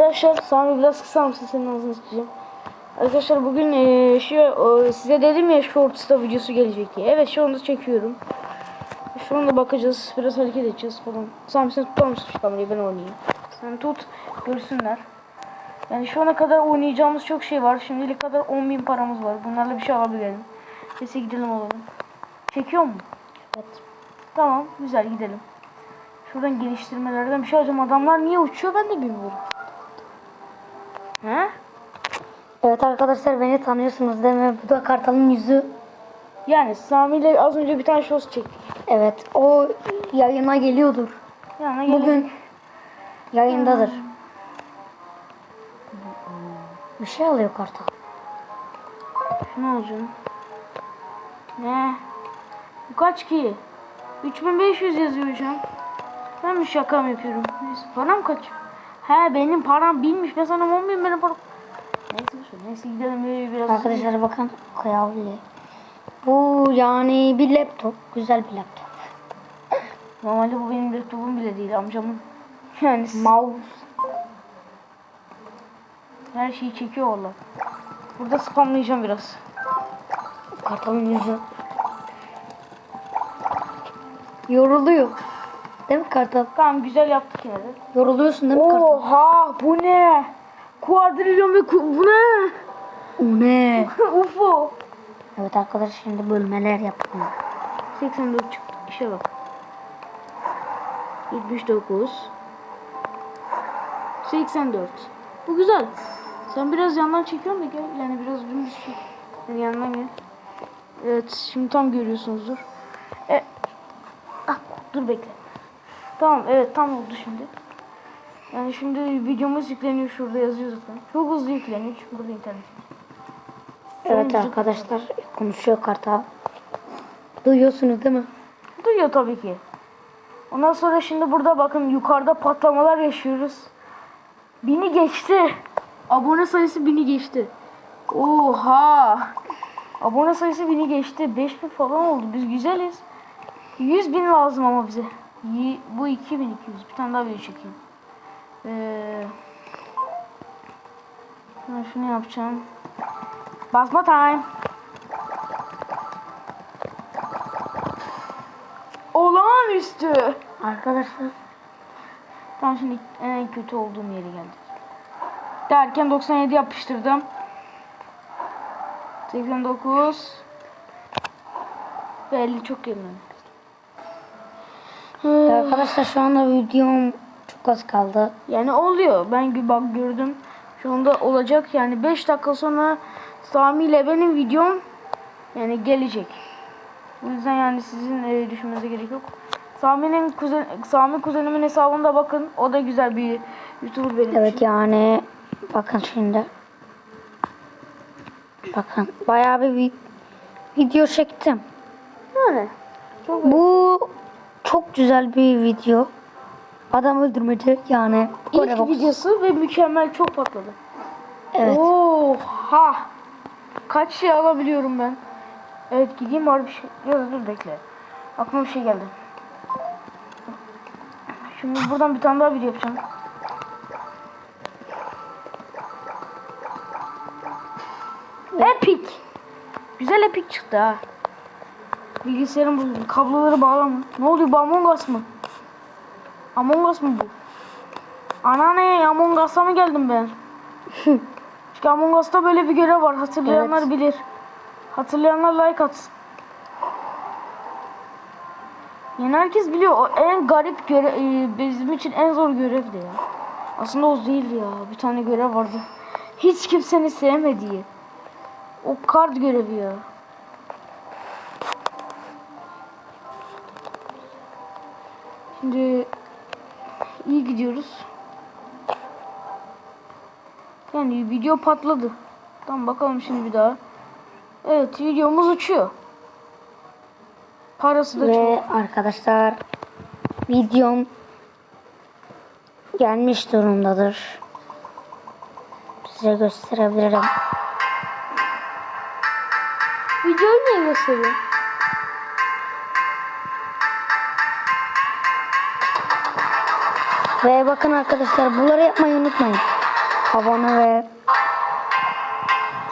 Arkadaşlar Sami biraz kısar mısın senin ağzını sıkacağım. Arkadaşlar bugün eee, şu eee, size dedim ya Shorts'ta videosu gelecek diye. Evet şu anda çekiyorum. Şu anda bakacağız. Biraz hareket edeceğiz falan. Sami sen tutar mısın şu kamerayı ben oynayayım. Sen tut görsünler. Yani şu ana kadar oynayacağımız çok şey var. Şimdilik kadar 10.000 paramız var. Bunlarla bir şey alabilelim. Neyse gidelim alalım. Çekiyor mu? Evet. Tamam güzel gidelim. Şuradan geliştirmelerden bir şey alacağım. Adamlar niye uçuyor ben de bilmiyorum. He? Evet arkadaşlar beni tanıyorsunuz değil mi? Bu da Kartal'ın yüzü. Yani Sami ile az önce bir tane şos çektik. Evet o yayına geliyordur. Yani Bugün yayındadır. Bir şey alıyor Kartal. Şunu alacağım. Ne? Bu kaç ki? 3500 yazıyor an. Ben mi şaka mı yapıyorum? Neyse param kaç? He benim param binmiş. Ben sana 10 bin benim param. Neyse şu neyse gidelim biraz. Arkadaşlar bakın kıyafetli. Bu yani bir laptop. Güzel bir laptop. Normalde bu benim laptopum bile değil amcamın. Yani Mouse. her şeyi çekiyor valla. Burada spamlayacağım biraz. Kartal'ın yüzü. Yoruluyor. Değil mi Kartal? Tamam güzel yaptık yine de. Yoruluyorsun değil mi Kartal? Oha bu ne? Kuadrilyon ve ku- bu ne? O ne? UFO. Evet arkadaşlar şimdi bölmeler yapalım. 84 çıktı. İşe bak. 79. 84. Bu güzel. Sen biraz yandan çekiyorsun da gel. Yani biraz dümdüz çek. Yani yandan gel. Evet şimdi tam görüyorsunuzdur. E, ah, dur bekle. Tamam evet tam oldu şimdi. Yani şimdi videomuz yükleniyor şurada yazıyor zaten. Çok hızlı yükleniyor çünkü burada internet. Evet arkadaşlar konuşuyor Kartal. Duyuyorsunuz değil mi? Duyuyor tabii ki. Ondan sonra şimdi burada bakın yukarıda patlamalar yaşıyoruz. Bini geçti. Abone sayısı bini geçti. Oha. Abone sayısı bini geçti. 5000 falan oldu. Biz güzeliz. 100 bin lazım ama bize. Bu 2200. Bir tane daha video çekeyim. Ee, ben şunu yapacağım. Basma time. Olağanüstü. Arkadaşlar Tam şimdi en kötü olduğum yere geldik. Derken 97 yapıştırdım. 89 ve 50 çok yemin. Arkadaşlar şu anda videom çok az kaldı. Yani oluyor. Ben bak gördüm. Şu anda olacak. Yani 5 dakika sonra Sami ile benim videom yani gelecek. O yüzden yani sizin e, düşünmenize gerek yok. Sami'nin kuzen Sami kuzenimin hesabında bakın. O da güzel bir YouTuber benim Evet için. yani bakın şimdi. Bakın bayağı bir vi- video çektim. Yani. Çok Bu çok güzel bir video. Adam öldürmece yani. Kore İlk boks. videosu ve mükemmel çok patladı. Evet. Oha. Kaç şey alabiliyorum ben. Evet gideyim var bir şey. Dur dur bekle. Aklıma bir şey geldi. Şimdi buradan bir tane daha video yapacağım. Epic. Güzel epic çıktı ha. Bilgisayarın bu kabloları bağlama. Ne oluyor bu Among Us mı? Among Us mı bu? Anneanne Among Us'a mı geldim ben? Çünkü Among Us'ta böyle bir görev var. Hatırlayanlar Evet. bilir. Hatırlayanlar like atsın. Yani herkes biliyor. O en garip görev, e, bizim için en zor görevdi ya. Aslında o değildi ya. Bir tane görev vardı. Hiç kimsenin sevmediği. O kart görevi ya. Gidiyoruz. Yani video patladı. Tamam bakalım şimdi bir daha. Evet videomuz uçuyor. Parası da çok. Ve arkadaşlar videom gelmiş durumdadır. Size gösterebilirim. Videoyu niye gösteriyor? Ve bakın arkadaşlar bunları yapmayı unutmayın. abone ve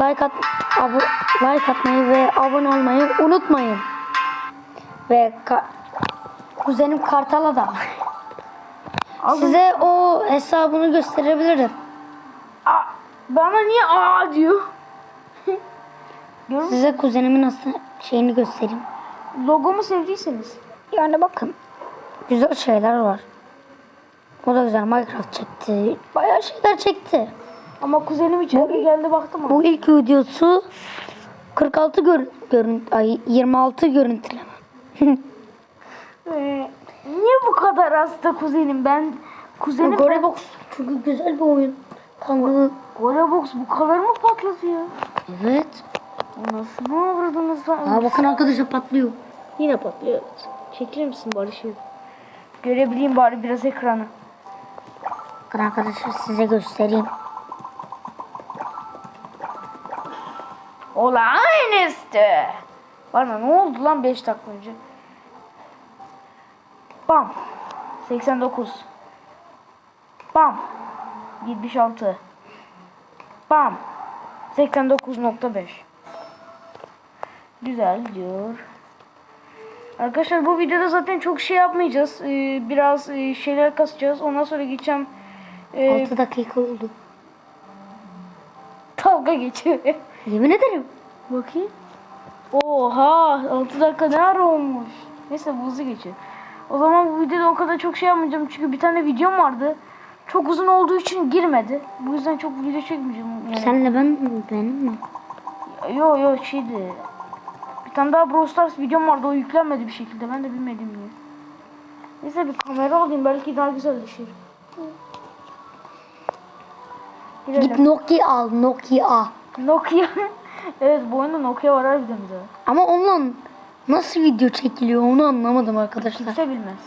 like at abo, like atmayı ve abone olmayı unutmayın. Ve ka- kuzenim Kartal'a da size o hesabını gösterebilirim. Aa, bana niye aa diyor? Size kuzenimin nasıl şeyini göstereyim. logomu sevdiyseniz. Yani bakın. Güzel şeyler var. O da güzel Minecraft çekti. Bayağı şeyler çekti. Ama kuzenim içeri geldi baktım. Bu ilk videosu 46 gör, görün ay 26 görüntüleme. Ee, niye bu kadar hasta kuzenim? Ben kuzenim Gorebox çünkü güzel bir oyun. Tanrı. Gorebox bu kadar mı patlatıyor? Evet. Nasıl ne avradınız lan? Aa bakın arkadaşlar patlıyor. Yine patlıyor. Çekilir misin bari şey? Görebileyim bari biraz ekranı. Bakın arkadaşlar size göstereyim. Olağanüstü. Bana ne oldu lan 5 dakika önce? Bam. 89. Bam. 76. Bam. 89.5. Güzel diyor. Arkadaşlar bu videoda zaten çok şey yapmayacağız. Ee, biraz e, şeyler kasacağız. Ondan sonra geçeceğim. Ee, 6 dakika oldu. dalga geçiyor. Yemin ederim. Bakayım. Oha 6 dakika ne ara olmuş. Neyse hızlı geçiyor. O zaman bu videoda o kadar çok şey yapmayacağım. Çünkü bir tane videom vardı. Çok uzun olduğu için girmedi. Bu yüzden çok video çekmeyeceğim. Yani. Senle ben benim mi? Yo yo şeydi. Bir tane daha Brawl Stars videom vardı. O yüklenmedi bir şekilde. Ben de bilmedim niye. Neyse bir kamera alayım. Belki daha güzel düşer. Git Gidelim. Nokia al Nokia. Nokia. evet bu oyunda Nokia var harbiden de. Ama onunla nasıl video çekiliyor onu anlamadım arkadaşlar. Kimse bilmez.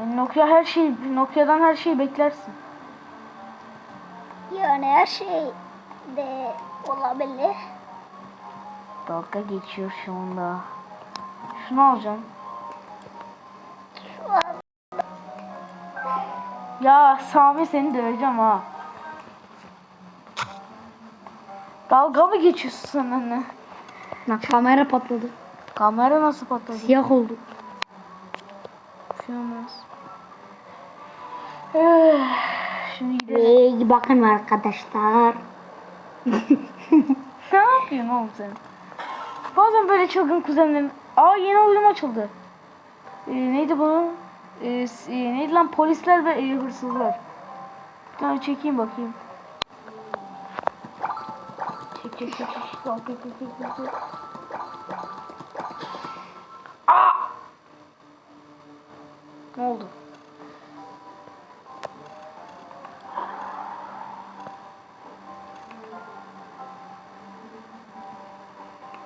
Yani Nokia her şey, Nokia'dan her şeyi beklersin. Yani her şey de olabilir. Dalga geçiyor şu anda. Şunu alacağım. Ya Sami seni döveceğim ha. Dalga mı geçiyorsun sen benimle? Bak kamera patladı. Kamera nasıl patladı? Siyah oldu. Bir şey olmaz. Eh, Şimdi gidelim. Ve bakın arkadaşlar. Ne yapıyorsun oğlum sen? Bazen böyle çılgın kuzenlerim... Aa yeni oyun açıldı. Ee, neydi bu? Ee, e, neydi lan? Polisler ve e, hırsızlar. Bir tane çekeyim bakayım. Çek çek çek çek. Bak, çek, çek, çek, çek, çek. Aa! Ne oldu?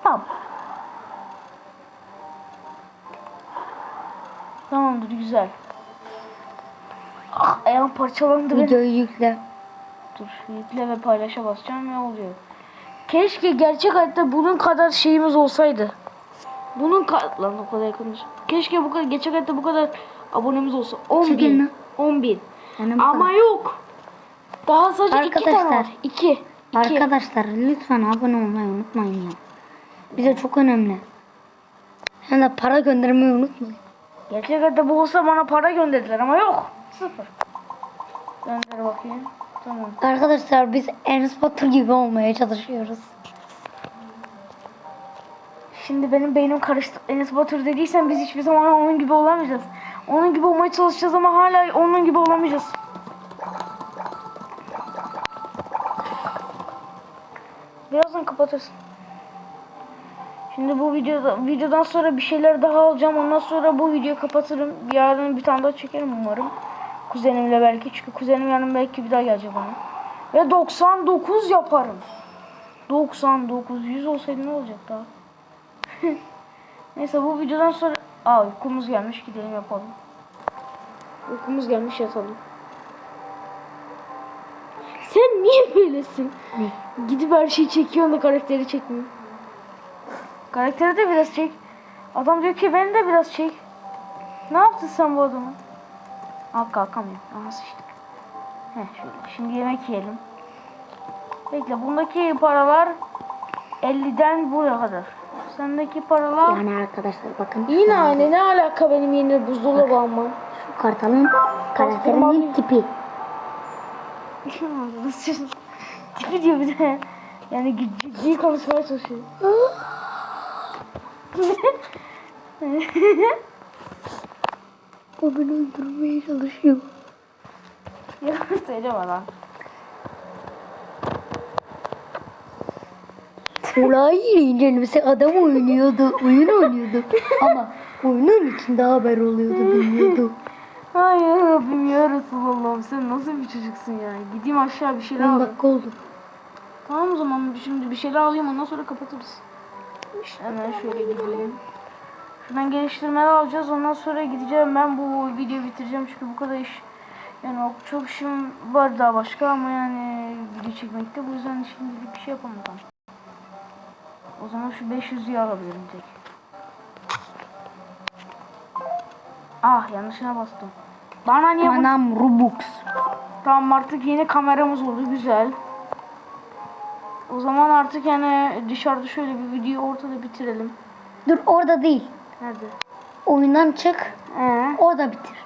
Tamam. Tamamdır güzel. Ah ayağım parçalandı. Videoyu yükle. Dur yükle ve paylaşa basacağım ne oluyor? Keşke gerçek hayatta bunun kadar şeyimiz olsaydı. Bunun kadar lan o kadar yakınmış. Keşke bu kadar gerçek hayatta bu kadar abonemiz olsa. 10 Çekin bin. lan. 10 bin. Yani Ama kadar. yok. Daha sadece iki tane Arkadaşlar. var. 2. 2. Arkadaşlar lütfen abone olmayı unutmayın ya. Bize çok önemli. Hem de para göndermeyi unutmayın. Gerçek hayatta bu olsa bana para gönderdiler ama yok. Sıfır. Gönder bakayım. Arkadaşlar biz Enes gibi olmaya çalışıyoruz. Şimdi benim beynim karıştı. Enes Batur dediysen biz hiçbir zaman onun gibi olamayacağız. Onun gibi olmaya çalışacağız ama hala onun gibi olamayacağız. Birazdan kapatırsın. Şimdi bu videoda videodan sonra bir şeyler daha alacağım. Ondan sonra bu videoyu kapatırım. Yarın bir tane daha çekerim umarım. Kuzenimle belki. Çünkü kuzenim yarın belki bir daha gelecek bana. Ve 99 yaparım. 99 100 olsaydı ne olacak daha? Neyse bu videodan sonra Aa uykumuz gelmiş gidelim yapalım. Uykumuz gelmiş yatalım. Sen niye böylesin? Ne? Gidip her şeyi çekiyorsun da karakteri çekmiyor. Karakteri de biraz çek. Adam diyor ki beni de biraz çek. Ne yaptın sen bu adama? Al kalkamıyor. Aha sıçtık. Heh, şöyle. Şimdi yemek yiyelim. Bekle bundaki paralar 50'den buraya kadar. Sendeki paralar Yani arkadaşlar bakın. yine aynı. Ne alaka benim yeni buzdolabı almam? Şu kartalın karakterinin tipi. Tipi diyor bir de. Yani ciddi konuşmaya çalışıyor. O beni öldürmeye çalışıyor. ya söyleme lan. Olay incelemesi adam oynuyordu. Oyun oynuyordu. Ama oyunun içinde haber oluyordu bilmiyordu. Hayır Rabbim ya Resulallah'ım sen nasıl bir çocuksun ya. Gideyim aşağı bir şeyler 10 alayım. dakika oldu. Tamam o zaman şimdi bir şeyler alayım ondan sonra kapatırız. Hemen şöyle gidelim. Şuradan geliştirmeler alacağız ondan sonra gideceğim ben bu videoyu bitireceğim çünkü bu kadar iş yani çok işim var daha başka ama yani video çekmekte bu yüzden şimdilik bir şey yapamadım. O zaman şu 500'lüğü alabilirim tek. Ah yanlışına bastım. Bana niye bu Anam Robux. Tamam artık yeni kameramız oldu güzel. O zaman artık yani dışarıda şöyle bir videoyu ortada bitirelim. Dur orada değil. Nerede? Oyundan çık. Ee? Orada bitir.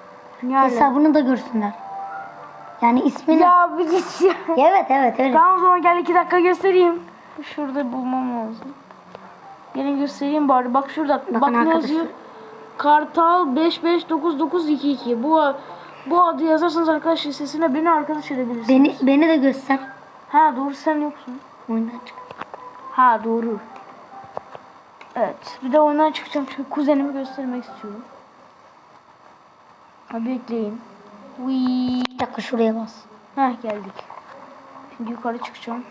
Yani. Hesabını da görsünler. Yani ismini. Ya bir git ya. Evet evet öyle. Tamam o zaman gel iki dakika göstereyim. Şurada bulmam lazım. Gelin göstereyim bari. Bak şurada. Bak ne arkadaşlar. yazıyor? Kartal 559922. Bu bu adı yazarsanız arkadaş listesine beni arkadaş edebilirsiniz. Beni beni de göster. Ha doğru sen yoksun. Oyundan çık. Ha doğru. Evet. Bir de oyundan çıkacağım çünkü kuzenimi göstermek istiyorum. Ha bekleyin. Wii. Bir dakika şuraya bas. Heh geldik. Şimdi yukarı çıkacağım.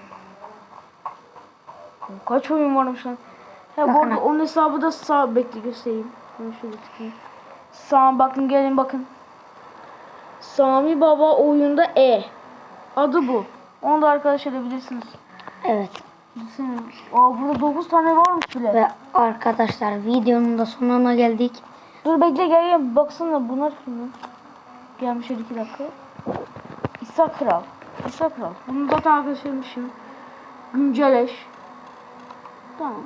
Kaç oyun varmış lan? Ha bu arada onun hesabı da sağ bekle göstereyim. Ben şöyle tıklayayım. Sağ bakın gelin bakın. Sami Baba oyunda E. Adı bu. Onu da arkadaş edebilirsiniz. Evet. Aa burada 9 tane varmış bile. Ve arkadaşlar videonun da sonuna geldik. Dur bekle gel gel baksana bunlar ya? Gelmiş hadi iki dakika. İsa Kral. İsa Kral. Bunu zaten arkadaşlarmışım. Güncel eş. Tamam.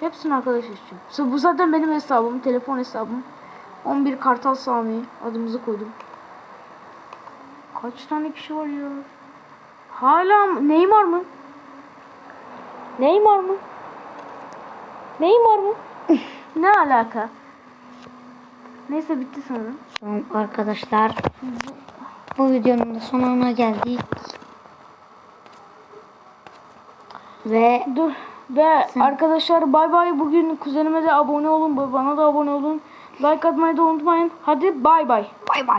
Hepsini arkadaş edeceğim. Bu zaten benim hesabım. Telefon hesabım. 11 Kartal Sami. Adımızı koydum. Kaç tane kişi var ya? Hala? Neymar mı? Neymar mı? Neymar mı? ne alaka? Neyse bitti sanırım. Tamam arkadaşlar. Bu videonun da sonuna geldik. Ve Dur. Ve arkadaşlar bay bay. Bugün kuzenime de abone olun. Bana da abone olun. Like atmayı da unutmayın. Hadi bay bay. bay bay.